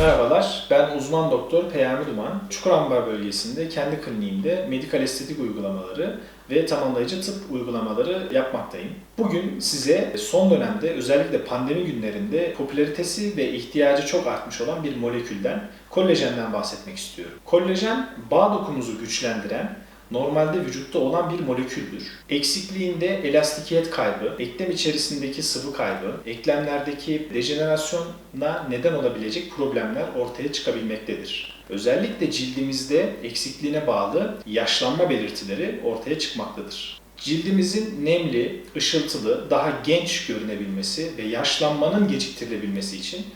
Merhabalar, ben uzman doktor Peyami Duman. Çukurambar bölgesinde kendi kliniğimde medikal estetik uygulamaları ve tamamlayıcı tıp uygulamaları yapmaktayım. Bugün size son dönemde özellikle pandemi günlerinde popülaritesi ve ihtiyacı çok artmış olan bir molekülden, kollajenden bahsetmek istiyorum. Kollajen bağ dokumuzu güçlendiren, normalde vücutta olan bir moleküldür. Eksikliğinde elastikiyet kaybı, eklem içerisindeki sıvı kaybı, eklemlerdeki dejenerasyona neden olabilecek problemler ortaya çıkabilmektedir. Özellikle cildimizde eksikliğine bağlı yaşlanma belirtileri ortaya çıkmaktadır. Cildimizin nemli, ışıltılı, daha genç görünebilmesi ve yaşlanmanın geciktirilebilmesi için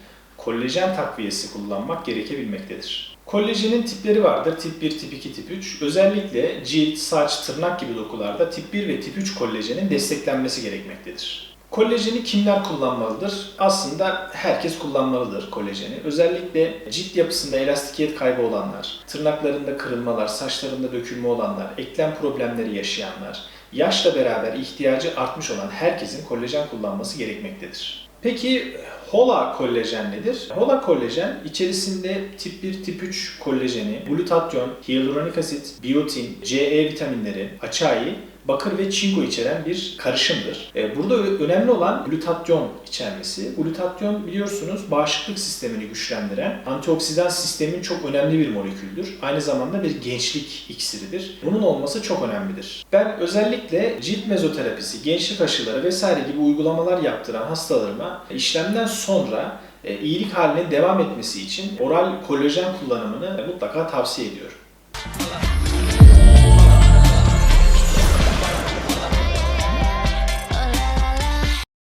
kollajen takviyesi kullanmak gerekebilmektedir. Kollajenin tipleri vardır. Tip 1, tip 2, tip 3. Özellikle cilt, saç, tırnak gibi dokularda tip 1 ve tip 3 kollajenin desteklenmesi gerekmektedir. Kolajeni kimler kullanmalıdır? Aslında herkes kullanmalıdır kolajeni. Özellikle cilt yapısında elastikiyet kaybı olanlar, tırnaklarında kırılmalar, saçlarında dökülme olanlar, eklem problemleri yaşayanlar, yaşla beraber ihtiyacı artmış olan herkesin kolajen kullanması gerekmektedir. Peki HOLA kollajen nedir? HOLA kollajen içerisinde tip 1, tip 3 kollajeni, glutatyon, hyaluronik asit, biyotin, CE vitaminleri, açayı, bakır ve çinko içeren bir karışımdır. E, Burada önemli olan glutatyon içermesi. Glutatyon biliyorsunuz bağışıklık sistemini güçlendiren, antioksidan sistemin çok önemli bir moleküldür. Aynı zamanda bir gençlik iksiridir. Bunun olması çok önemlidir. Ben özellikle cilt mezoterapisi, gençlik aşıları vesaire gibi uygulamalar yaptıran hastalarıma işlemden sonra e, iyilik haline devam etmesi için oral kolajen kullanımını mutlaka tavsiye ediyorum.